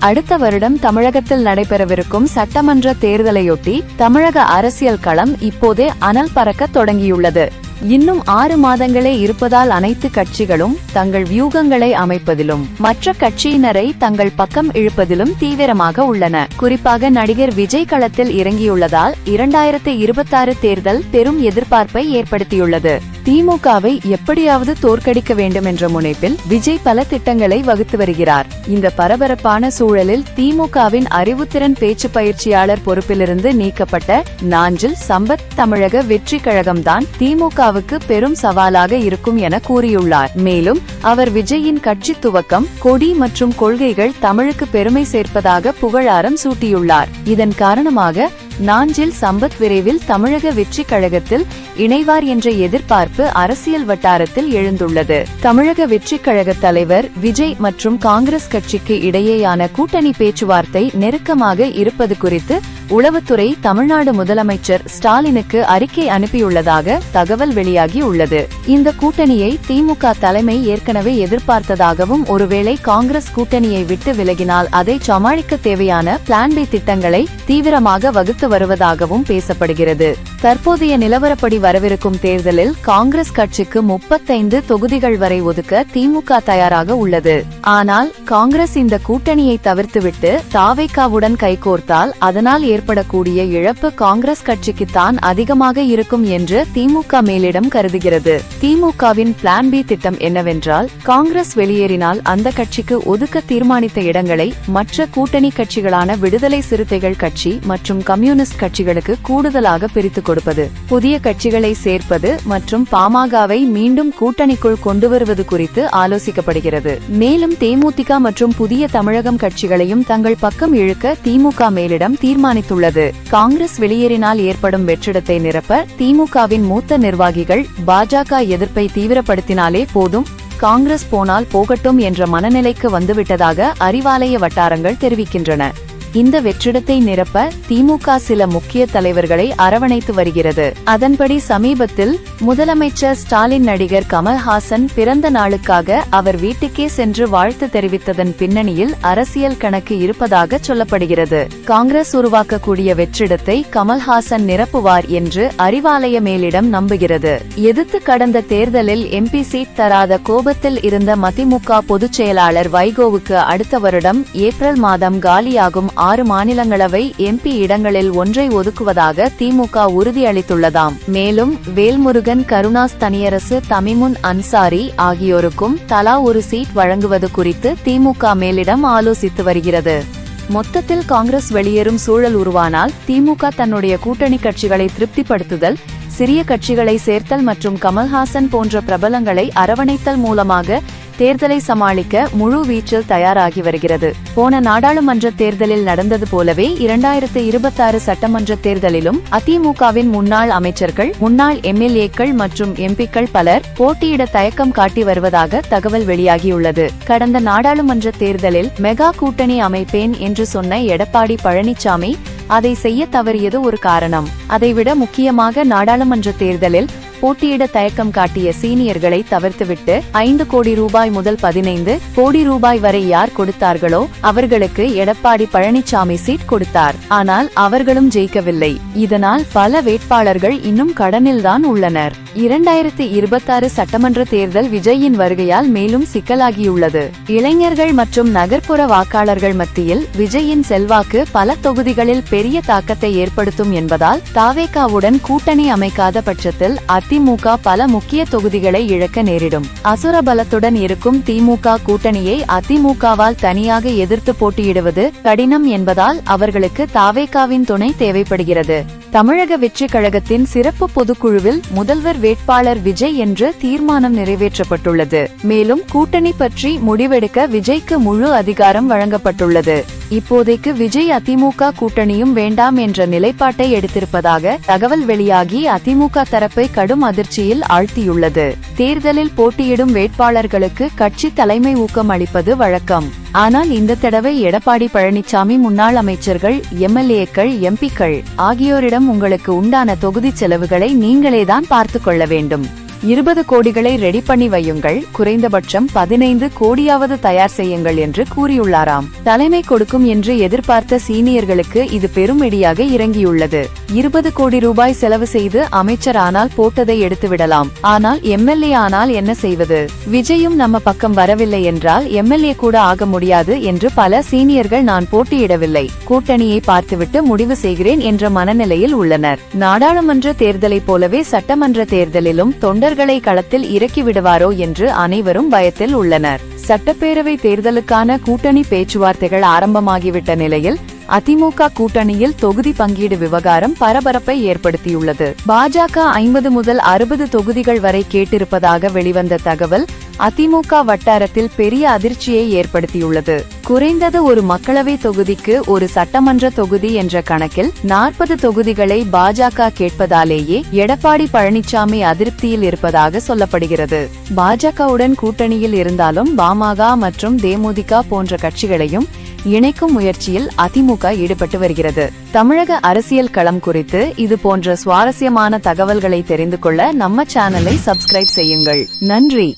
அடுத்த வருடம் தமிழகத்தில் நடைபெறவிருக்கும் சட்டமன்ற தேர்தலையொட்டி தமிழக அரசியல் களம் இப்போதே அனல் பறக்க தொடங்கியுள்ளது. இன்னும் ஆறு மாதங்களே இருப்பதால் அனைத்து கட்சிகளும் தங்கள் வியூகங்களை அமைப்பதிலும் மற்ற கட்சியினரை தங்கள் பக்கம் இழுப்பதிலும் தீவிரமாக உள்ளன. குறிப்பாக நடிகர் விஜய் களத்தில் இறங்கியுள்ளதால் இரண்டாயிரத்தி இருபத்தாறு தேர்தல் பெரும் எதிர்பார்ப்பை ஏற்படுத்தியுள்ளது. திமுகவை எப்படியாவது தோற்கடிக்க வேண்டும் என்ற முனைப்பில் விஜய் பல திட்டங்களை வகுத்து வருகிறார். இந்த பரபரப்பான சூழலில் திமுகவின் அறிவுத்திறன் பேச்சு பயிற்சியாளர் பொறுப்பிலிருந்து நீக்கப்பட்ட நாஞ்சில் சம்பத் தமிழக வெற்றி கழகம்தான் இந்தியாவுக்கு பெரும் சவாலாக இருக்கும் என கூறியுள்ளார். மேலும் அவர் விஜயின் கட்சி துவக்கம் கொடி மற்றும் கொள்கைகள் தமிழுக்கு பெருமை சேர்ப்பதாக புகழாரம் சூட்டியுள்ளார். இதன் காரணமாக நாஞ்சில் சம்பத் விரைவில் தமிழக வெற்றி கழகத்தில் இணைவார் என்ற எதிர்பார்ப்பு அரசியல் வட்டாரத்தில் எழுந்துள்ளது. தமிழக வெற்றி கழக தலைவர் விஜய் மற்றும் காங்கிரஸ் கட்சிக்கு இடையேயான கூட்டணி பேச்சுவார்த்தை நெருக்கமாக இருப்பது குறித்து உளவுத்துறை தமிழ்நாடு முதலமைச்சர் ஸ்டாலினுக்கு அறிக்கை அனுப்பியுள்ளதாக தகவல் வெளியாகி உள்ளது இந்த கூட்டணியை திமுக தலைமை ஏற்கனவே எதிர்பார்த்ததாகவும் ஒருவேளை காங்கிரஸ் கூட்டணியை விட்டு விலகினால் அதை சமாளிக்க தேவையான பிளான் பி திட்டங்களை தீவிரமாக வகுத்து வருவதாகவும் பேசப்படுகிறது. தற்போதைய நிலவரப்படி வரவிருக்கும் தேர்தலில் காங்கிரஸ் கட்சிக்கு முப்பத்தைந்து தொகுதிகள் வரை ஒதுக்க திமுக தயாராக உள்ளது. ஆனால் காங்கிரஸ் இந்த கூட்டணியை தவிர்த்துவிட்டு தாவேக்காவுடன் கைகோர்த்தால் அதனால் ஏற்படக்கூடிய இழப்பு காங்கிரஸ் கட்சிக்கு தான் அதிகமாக இருக்கும் என்று திமுக மேலிடம் கருதுகிறது. திமுகவின் பிளான் பி திட்டம் என்னவென்றால் காங்கிரஸ் வெளியேறினால் அந்த கட்சிக்கு ஒதுக்க தீர்மானித்த இடங்களை மற்ற கூட்டணி கட்சிகளான விடுதலை சிறுத்தைகள் கட்சி மற்றும் கம்யூனிஸ்ட் கட்சிகளுக்கு கூடுதலாக பிரித்துக் கொடுப்பது புதிய கட்சிகளை சேர்ப்பது மற்றும் பாமகவை மீண்டும் கூட்டணிக்குள் கொண்டு வருவது குறித்து ஆலோசிக்கப்படுகிறது. மேலும் தேமுதிக மற்றும் புதிய தமிழகம் கட்சிகளையும் தங்கள் பக்கம் இழுக்க திமுக மேலிடம் தீர்மானித்துள்ளது. காங்கிரஸ் வெளியேறினால் ஏற்படும் வெற்றிடத்தை நிரப்ப திமுகவின் மூத்த நிர்வாகிகள் பாஜக எதிர்ப்பை தீவிரப்படுத்தினாலே போதும் காங்கிரஸ் போனால் போகட்டும் என்ற மனநிலைக்கு வந்துவிட்டதாக அறிவாலய வட்டாரங்கள் தெரிவிக்கின்றன. இந்த வெற்றிடத்தை நிரப்ப திமுக சில முக்கிய தலைவர்களை அரவணைத்து வருகிறது. அதன்படி சமீபத்தில் முதலமைச்சர் ஸ்டாலின் நடிகர் கமல்ஹாசன் பிறந்த நாளுக்காக அவர் வீட்டுக்கே சென்று வாழ்த்து தெரிவித்ததன் பின்னணியில் அரசியல் கணக்கு இருப்பதாக சொல்லப்படுகிறது. காங்கிரஸ் உருவாக்கக்கூடிய வெற்றிடத்தை கமல்ஹாசன் நிரப்புவார் என்று அறிவாலய மேலிடம் நம்புகிறது. எதிர்த்து கடந்த தேர்தலில் எம்பி சீட் தராத கோபத்தில் இருந்த மதிமுக பொதுச் செயலாளர் வைகோவுக்கு அடுத்த வருடம் ஏப்ரல் மாதம் காலியாகும் ஆறு மாநிலங்களவை எம்பி இடங்களில் ஒன்றை ஒதுக்குவதாக திமுக உறுதியளித்துள்ளதாம். மேலும் வேல்முருகன் கருணாஸ் தனியரசு தமிமுன் அன்சாரி ஆகியோருக்கும் தலா ஒரு சீட் வழங்குவது குறித்து திமுக மேலிடம் ஆலோசித்து வருகிறது. மொத்தத்தில் காங்கிரஸ் வெளியேறும் சூழல் உருவானால் திமுக தன்னுடைய கூட்டணி கட்சிகளை திருப்திப்படுத்துதல் சிறிய கட்சிகளை சேர்த்தல் மற்றும் கமல்ஹாசன் போன்ற பிரபலங்களை அரவணைத்தல் மூலமாக தேர்தலை சமாளிக்க முழு வீச்சில் தயாராகி வருகிறது. போன நாடாளுமன்ற தேர்தலில் நடந்தது போலவே இரண்டாயிரத்து இருபத்தாறு சட்டமன்ற தேர்தலிலும் அதிமுகவின் முன்னாள் அமைச்சர்கள் முன்னாள் எம்எல்ஏக்கள் மற்றும் எம்பிக்கள் பலர் போட்டியிட தயக்கம் காட்டி வருவதாக தகவல் வெளியாகியுள்ளது. கடந்த நாடாளுமன்ற தேர்தலில் மெகா கூட்டணி அமைப்பேன் என்று சொன்ன எடப்பாடி பழனிசாமி அதை செய்ய தவறியது ஒரு காரணம். அதைவிட முக்கியமாக நாடாளுமன்ற தேர்தலில் போட்டியிட தயக்கம் காட்டிய சீனியர்களை தவிர்த்துவிட்டு ஐந்து கோடி ரூபாய் முதல் பதினைந்து கோடி ரூபாய் வரை யார் கொடுத்தார்களோ அவர்களுக்கு எடப்பாடி பழனிசாமி சீட் கொடுத்தார். ஆனால் அவர்களும் ஜெயிக்கவில்லை. இதனால் பல வேட்பாளர்கள் இன்னும் கடனில்தான் உள்ளனர். இரண்டாயிரத்தி இருபத்தாறு சட்டமன்ற தேர்தல் விஜயின் வருகையால் மேலும் சிக்கலாகியுள்ளது. இளைஞர்கள் மற்றும் நகர்ப்புற வாக்காளர்கள் மத்தியில் விஜயின் செல்வாக்கு பல தொகுதிகளில் பெரிய தாக்கத்தை ஏற்படுத்தும் என்பதால் தாவேகாவுடன் கூட்டணி அமைக்காத பட்சத்தில் அதிமுக பல முக்கிய தொகுதிகளை இழக்க நேரிடும். அசுர பலத்துடன் இருக்கும் திமுக கூட்டணியை அதிமுகவால் தனியாக எதிர்த்து போட்டியிடுவது கடினம் என்பதால் அவர்களுக்கு தாவேகாவின் துணை தேவைப்படுகிறது. தமிழக வெற்றி கழகத்தின் சிறப்பு பொதுக்குழுவில் முதல்வர் வேட்பாளர் விஜய் என்று தீர்மானம் நிறைவேற்றப்பட்டுள்ளது. மேலும் கூட்டணி பற்றி முடிவெடுக்க விஜய்க்கு முழு அதிகாரம் வழங்கப்பட்டுள்ளது. இப்போதைக்கு விஜய் அதிமுக கூட்டணியும் வேண்டாம் என்ற நிலைப்பாட்டை எடுத்திருப்பதாக தகவல் வெளியாகி அதிமுக தரப்பை கடும் அதிர்ச்சியில் ஆழ்த்தியுள்ளது. தேர்தலில் போட்டியிடும் வேட்பாளர்களுக்கு கட்சி தலைமை ஊக்கம் அளிப்பது வழக்கம். ஆனால் இந்த தடவை எடப்பாடி பழனிசாமி முன்னாள் அமைச்சர்கள் எம்எல்ஏக்கள் எம்பிக்கள் ஆகியோரிடம் உங்களுக்கு உண்டான தொகுதி செலவுகளை நீங்களேதான் பார்த்துக் கொள்ள வேண்டும். இருபது கோடிகளை ரெடி பண்ணி வையுங்கள். குறைந்தபட்சம் பதினைந்து கோடியாவது தயார் செய்யுங்கள் என்று கூறியுள்ளாராம். தலைமை கொடுக்கும் என்று எதிர்பார்த்த சீனியர்களுக்கு இது பெரும் இடியாக இறங்கியுள்ளது. இருபது கோடி ரூபாய் செலவு செய்து அமைச்சர் ஆனால் போட்டதை எடுத்து விடலாம் ஆனால் எம்எல்ஏ ஆனால் என்ன செய்வது? விஜயும் நம்ம பக்கம் வரவில்லை என்றால் எம்எல்ஏ கூட ஆக முடியாது என்று பல சீனியர்கள் நான் போட்டியிடவில்லை. கூட்டணியை பார்த்துவிட்டு முடிவு செய்கிறேன் என்ற மனநிலையில் உள்ளனர். நாடாளுமன்ற தேர்தலைப் போலவே சட்டமன்ற தேர்தலிலும் தொண்டர்களை களத்தில் இறக்கிவிடுவாரோ என்று அனைவரும் பயத்தில் உள்ளனர். சட்டப்பேரவை தேர்தலுக்கான கூட்டணி பேச்சுவார்த்தைகள் ஆரம்பமாகிவிட்ட நிலையில் அதிமுக கூட்டணியில் தொகுதி பங்கீடு விவகாரம் பரபரப்பை ஏற்படுத்தியுள்ளது. பாஜக ஐம்பது முதல் அறுபது தொகுதிகள் வரை கேட்டிருப்பதாக வெளிவந்த தகவல் அதிமுக வட்டாரத்தில் பெரிய அதிர்ச்சியை ஏற்படுத்தியுள்ளது. குறைந்தது ஒரு மக்களவை தொகுதிக்கு ஒரு சட்டமன்ற தொகுதி என்ற கணக்கில் நாற்பது தொகுதிகளை பாஜக கேட்பதாலேயே எடப்பாடி பழனிசாமி அதிருப்தியில் இருப்பதாக சொல்லப்படுகிறது. பாஜகவுடன் கூட்டணியில் இருந்தாலும் பாமக மற்றும் தேமுதிக போன்ற கட்சிகளையும் இணைக்கும் முயற்சியில் அதிமுக ஈடுபட்டு வருகிறது. தமிழக அரசியல் களம் குறித்து இது போன்ற சுவாரஸ்யமான தகவல்களை தெரிந்து கொள்ள நம்ம சேனலை சப்ஸ்கிரைப் செய்யுங்கள். நன்றி.